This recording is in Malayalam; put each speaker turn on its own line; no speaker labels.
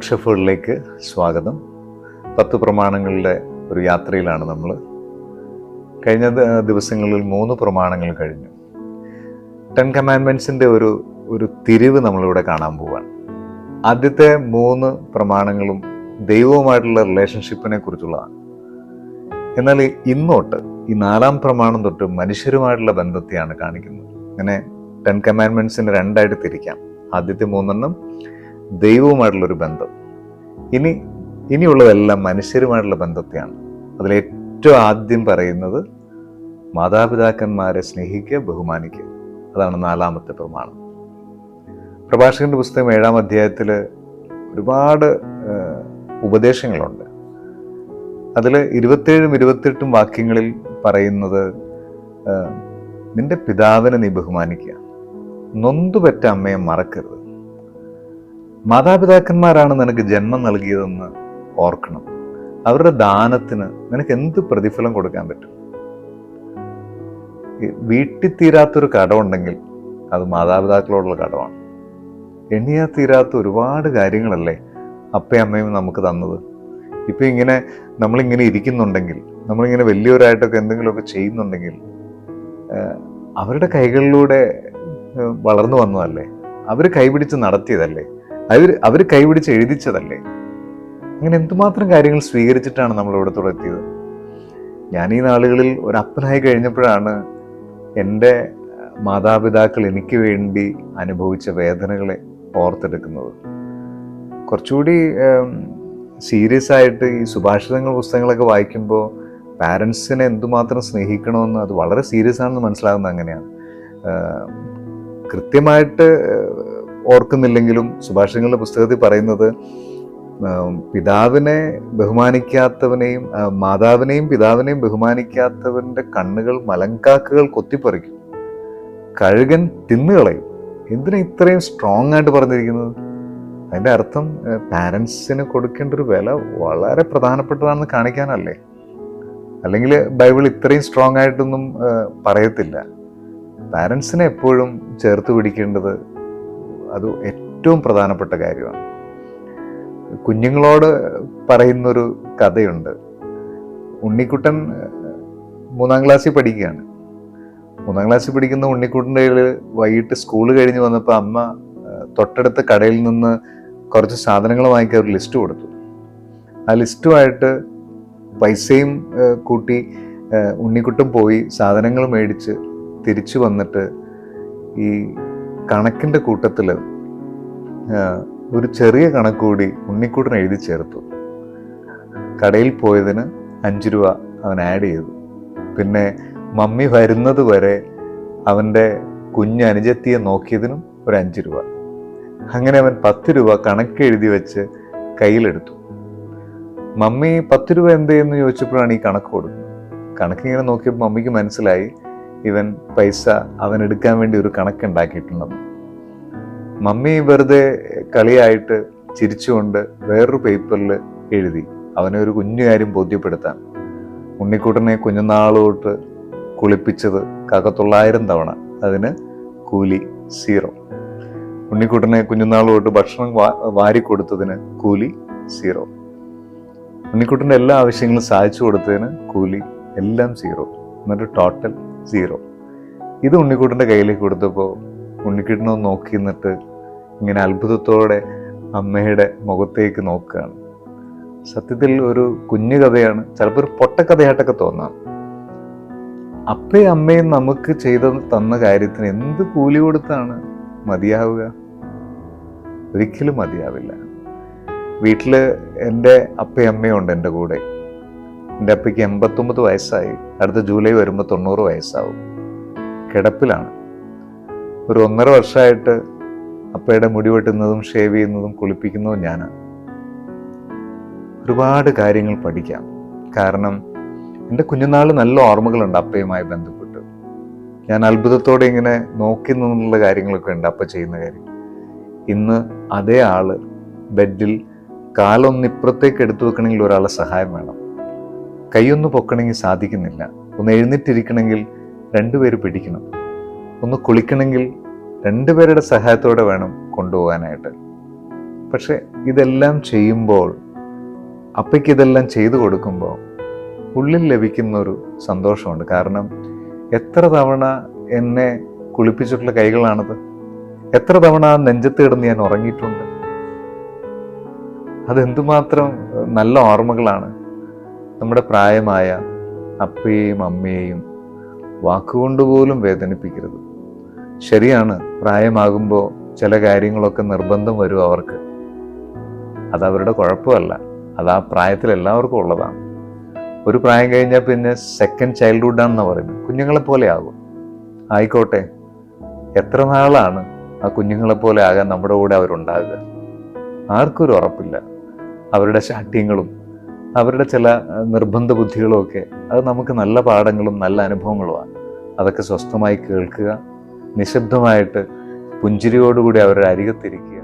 ഷെഫേർഡിലേക്ക് സ്വാഗതം. പത്ത് പ്രമാണങ്ങളുടെ ഒരു യാത്രയിലാണ് നമ്മൾ കഴിഞ്ഞ ദിവസങ്ങളിൽ മൂന്ന് പ്രമാണങ്ങൾ കഴിഞ്ഞു. ടെൻ കമാൻമെന്റ്സിന്റെ ഒരു ഒരു തിരിവ് നമ്മളിവിടെ കാണാൻ പോവാണ്. ആദ്യത്തെ മൂന്ന് പ്രമാണങ്ങളും ദൈവവുമായിട്ടുള്ള റിലേഷൻഷിപ്പിനെ കുറിച്ചുള്ളതാണ്. എന്നാൽ ഇന്നോട്ട് ഈ നാലാം പ്രമാണം തൊട്ട് മനുഷ്യരുമായിട്ടുള്ള ബന്ധത്തെയാണ് കാണിക്കുന്നത്. അങ്ങനെ ടെൻ കമാൻമെൻസിന് രണ്ടായിട്ട് തിരിക്കാം. ആദ്യത്തെ മൂന്നെണ്ണം ദൈവവുമായിട്ടുള്ളൊരു ബന്ധം. ഇനി ഇനിയുള്ളതെല്ലാം മനുഷ്യരുമായിട്ടുള്ള ബന്ധത്തെയാണ്. അതിലേറ്റവും ആദ്യം പറയുന്നത് മാതാപിതാക്കന്മാരെ സ്നേഹിക്കുക ബഹുമാനിക്കുക. അതാണ് നാലാമത്തെ പ്രമാണം. പ്രഭാഷകന്റെ പുസ്തകം ഏഴാം അധ്യായത്തിൽ ഒരുപാട് ഉപദേശങ്ങളുണ്ട്. അതിൽ ഇരുപത്തേഴും ഇരുപത്തെട്ടും വാക്യങ്ങളിൽ പറയുന്നത് നിന്റെ പിതാവിനെ നീ ബഹുമാനിക്കുക. നൊന്തുപെറ്റ അമ്മയെ മറക്കരുത്. മാതാപിതാക്കന്മാരാണ് നിനക്ക് ജന്മം നൽകിയതെന്ന് ഓർക്കണം. അവരുടെ ദാനത്തിന് നിനക്ക് എന്ത് പ്രതിഫലം കൊടുക്കാൻ പറ്റും? വീട്ടിൽ തീരാത്തൊരു കടമുണ്ടെങ്കിൽ അത് മാതാപിതാക്കളോടുള്ള കടമാണ്. എണ്ണിയാ തീരാത്ത ഒരുപാട് കാര്യങ്ങളല്ലേ അപ്പയും അമ്മയും നമുക്ക് തന്നത്? ഇപ്പം ഇങ്ങനെ നമ്മളിങ്ങനെ ഇരിക്കുന്നുണ്ടെങ്കിൽ നമ്മളിങ്ങനെ വലിയവരായിട്ടൊക്കെ എന്തെങ്കിലുമൊക്കെ ചെയ്യുന്നുണ്ടെങ്കിൽ അവരുടെ കൈകളിലൂടെ വളർന്നു വന്നതല്ലേ? അവർ കൈപിടിച്ച് നടത്തിയതല്ലേ? അവർ അവർ കൈപിടിച്ച് എഴുതിച്ചതല്ലേ? അങ്ങനെ എന്തുമാത്രം കാര്യങ്ങൾ സ്വീകരിച്ചിട്ടാണ് നമ്മൾ ഇവിടെ തുടത്തിയത് ഞാൻ ഈ നാളുകളിൽ ഒരു കഴിഞ്ഞപ്പോഴാണ് എന്റെ മാതാപിതാക്കൾ എനിക്ക് വേണ്ടി അനുഭവിച്ച വേദനകളെ ഓർത്തെടുക്കുന്നത്. കുറച്ചുകൂടി സീരിയസ് ആയിട്ട് ഈ സുഭാഷിതങ്ങൾ പുസ്തകങ്ങളൊക്കെ വായിക്കുമ്പോൾ പാരൻസിനെ എന്തുമാത്രം സ്നേഹിക്കണമെന്ന് അത് വളരെ സീരിയസ് ആണെന്ന് മനസ്സിലാകുന്നത് അങ്ങനെയാണ്. കൃത്യമായിട്ട് ഓർക്കുന്നില്ലെങ്കിലും സുഭാഷിതങ്ങളുടെ പുസ്തകത്തിൽ പറയുന്നത് പിതാവിനെ ബഹുമാനിക്കാത്തവനെയും മാതാവിനെയും പിതാവിനെയും ബഹുമാനിക്കാത്തവന്റെ കണ്ണുകൾ മലങ്കാക്കുകൾ കൊത്തിപ്പറിക്കും. കഴുകൻ തിന്നുകളയും എന്തിനാ ഇത്രയും സ്ട്രോങ് ആയിട്ട് പറഞ്ഞിരിക്കുന്നത്? അതിന്റെ അർത്ഥം പാരൻസിന് കൊടുക്കേണ്ട ഒരു വില വളരെ പ്രധാനപ്പെട്ടതാണെന്ന് കാണിക്കാനല്ലേ? അല്ലെങ്കിൽ ബൈബിൾ ഇത്രയും സ്ട്രോങ് ആയിട്ടൊന്നും പറയത്തില്ല. പാരൻസിനെ എപ്പോഴും ചേർത്ത് പിടിക്കേണ്ടത് അത് ഏറ്റവും പ്രധാനപ്പെട്ട കാര്യമാണ്. കുഞ്ഞുങ്ങളോട് പറയുന്നൊരു കഥയുണ്ട്. ഉണ്ണിക്കുട്ടൻ മൂന്നാം ക്ലാസ്സിൽ പഠിക്കുകയാണ്. മൂന്നാം ക്ലാസ്സിൽ പഠിക്കുന്ന ഉണ്ണിക്കുട്ടന്റെ കയ്യിൽ വൈകിട്ട് സ്കൂൾ കഴിഞ്ഞ് വന്നപ്പോൾ അമ്മ തൊട്ടടുത്ത കടയിൽ നിന്ന് കുറച്ച് സാധനങ്ങൾ വാങ്ങിക്കാൻ ഒരു ലിസ്റ്റ് കൊടുത്തു. ആ ലിസ്റ്റുമായിട്ട് പൈസയും കൂട്ടി ഉണ്ണിക്കുട്ടും പോയി സാധനങ്ങൾ മേടിച്ച് തിരിച്ചു വന്നിട്ട് ഈ കണക്കിന്റെ കൂട്ടത്തിൽ ഒരു ചെറിയ കണക്ക് കൂടി ഉണ്ണിക്കുട്ടൻ എഴുതി ചേർത്തു. കടയിൽ പോയതിന് അഞ്ച് രൂപ അവൻ ആഡ് ചെയ്തു. പിന്നെ മമ്മി വരുന്നത് വരെ അവന്റെ കുഞ്ഞ് അനുജത്തിയെ നോക്കിയതിനും ഒരു അഞ്ച് രൂപ. അങ്ങനെ അവൻ പത്ത് രൂപ കണക്ക് എഴുതി വെച്ച് കയ്യിലെടുത്തു. മമ്മി പത്ത് രൂപ എന്ത് ചെയ്യുന്നു ചോദിച്ചപ്പോഴാണ് ഈ കണക്ക് കൊടുക്കുന്നത്. കണക്കിങ്ങനെ നോക്കിയപ്പോൾ മമ്മിക്ക് മനസ്സിലായി. ഇവൻ പൈസ അവൻ എടുക്കാൻ വേണ്ടി ഒരു കണക്ക് ഉണ്ടാക്കിയിട്ടുണ്ടെന്ന് മമ്മി വെറുതെ കളിയായിട്ട് ചിരിച്ചുകൊണ്ട് വേറൊരു പേപ്പറിൽ എഴുതി അവനെ ഒരു കുഞ്ഞു കാര്യം ബോധ്യപ്പെടുത്താൻ. ഉണ്ണിക്കുട്ടനെ കുഞ്ഞുനാളോട്ട് കുളിപ്പിച്ചത് കാക്കത്തൊള്ളായിരം തവണ. അതിന് കൂലി സീറോ. ഉണ്ണിക്കുട്ടനെ കുഞ്ഞുനാളോട്ട് ഭക്ഷണം വാ- വാരി കൊടുത്തതിന് കൂലി സീറോ. ഉണ്ണിക്കുട്ടന്റെ എല്ലാ ആവശ്യങ്ങളും സാധിച്ചു കൊടുത്തതിന് കൂലി എല്ലാം സീറോ. എന്നിട്ട് ടോട്ടൽ സീറോ. ഇത് ഉണ്ണിക്കുട്ടന്റെ കയ്യിലേക്ക് കൊടുത്തപ്പോൾ ഉണ്ണിക്കുട്ടനെ ഒന്ന് നോക്കി നിന്നിട്ട് ഇങ്ങനെ അത്ഭുതത്തോടെ അമ്മയുടെ മുഖത്തേക്ക് നോക്കുകയാണ്. സത്യത്തിൽ ഒരു കുഞ്ഞു കഥയാണ് ചിലപ്പോൾ ഒരു പൊട്ടക്കഥയായിട്ടൊക്കെ തോന്നാം. അപ്പയും അമ്മയും നമുക്ക് ചെയ്ത തന്ന കാര്യത്തിന് എന്ത് കൂലി കൊടുത്താണ് മതിയാവുക? ഒരിക്കലും മതിയാവില്ല. വീട്ടിൽ എന്റെ അപ്പയും അമ്മയും ഉണ്ട് എന്റെ കൂടെ. എന്റെ അപ്പയ്ക്ക് എൺപത്തൊമ്പത് വയസ്സായി. അടുത്ത ജൂലൈ വരുമ്പോൾ തൊണ്ണൂറ് വയസ്സാവും. കിടപ്പിലാണ്. ഒരു ഒന്നര വർഷമായിട്ട് അപ്പയുടെ മുടി വെട്ടുന്നതും ഷേവ് ചെയ്യുന്നതും കുളിപ്പിക്കുന്നതും ഞാനാണ് ഒരുപാട് കാര്യങ്ങൾ പഠിക്കാം. കാരണം എന്റെ കുഞ്ഞുനാൾ നല്ല ഓർമ്മകളുണ്ട് അപ്പയുമായി ബന്ധപ്പെട്ട്. ഞാൻ അത്ഭുതത്തോടെ ഇങ്ങനെ നോക്കി നിന്നുള്ള കാര്യങ്ങളൊക്കെ ഉണ്ട് അപ്പ ചെയ്യുന്ന കാര്യം. ഇന്ന് അതേ ആൾ ബെഡിൽ കാലൊന്നിപ്പുറത്തേക്ക് എടുത്തു വെക്കണമെങ്കിൽ ഒരാളെ സഹായം വേണം. കൈയൊന്ന് പൊക്കണമെങ്കിൽ സാധിക്കുന്നില്ല. ഒന്ന് എഴുന്നേറ്റിരിക്കണമെങ്കിൽ രണ്ടുപേര് പിടിക്കണം. ഒന്ന് കുളിക്കണമെങ്കിൽ രണ്ടുപേരുടെ സഹായത്തോടെ വേണം കൊണ്ടുപോകാനായിട്ട്. പക്ഷെ ഇതെല്ലാം ചെയ്യുമ്പോൾ അപ്പയ്ക്ക് ഇതെല്ലാം ചെയ്തു കൊടുക്കുമ്പോൾ ഉള്ളിൽ ലഭിക്കുന്ന ഒരു സന്തോഷമുണ്ട്. കാരണം എത്ര തവണ എന്നെ കുളിപ്പിച്ചിട്ടുള്ള കൈകളാണത്? എത്ര തവണ ആ നെഞ്ചത്ത് കിടന്ന് ഞാൻ ഉറങ്ങിയിട്ടുണ്ട്? അതെന്തുമാത്രം നല്ല ഓർമ്മകളാണ്. നമ്മുടെ പ്രായമായ അപ്പയെയും അമ്മയെയും വാക്കുകൊണ്ട് പോലും വേദനിപ്പിക്കരുത്. ശരിയാണ് പ്രായമാകുമ്പോൾ ചില കാര്യങ്ങളൊക്കെ നിർബന്ധം വരും അവർക്ക്. അത് അവരുടെ കുഴപ്പമല്ല. അത് ആ പ്രായത്തിൽ എല്ലാവർക്കും ഉള്ളതാണ്. ഒരു പ്രായം കഴിഞ്ഞാൽ പിന്നെ സെക്കൻഡ് ചൈൽഡ്ഹുഡ് ആണെന്ന് പറയുന്നത്. കുഞ്ഞുങ്ങളെ പോലെ ആകും. ആയിക്കോട്ടെ എത്ര നാളാണ് ആ കുഞ്ഞുങ്ങളെ പോലെ ആകാൻ നമ്മുടെ കൂടെ അവരുണ്ടാകുക? ആർക്കൊരു ഉറപ്പില്ല. അവരുടെ ശാഠ്യങ്ങളും അവരുടെ ചില നിർബന്ധ ബുദ്ധികളും ഒക്കെ അത് നമുക്ക് നല്ല പാഠങ്ങളും നല്ല അനുഭവങ്ങളുമാണ്. അതൊക്കെ സ്വസ്ഥമായി കേൾക്കുക നിശബ്ദമായിട്ട് പുഞ്ചിരിയോടുകൂടി അവരുടെ അരികത്തിരിക്കുക.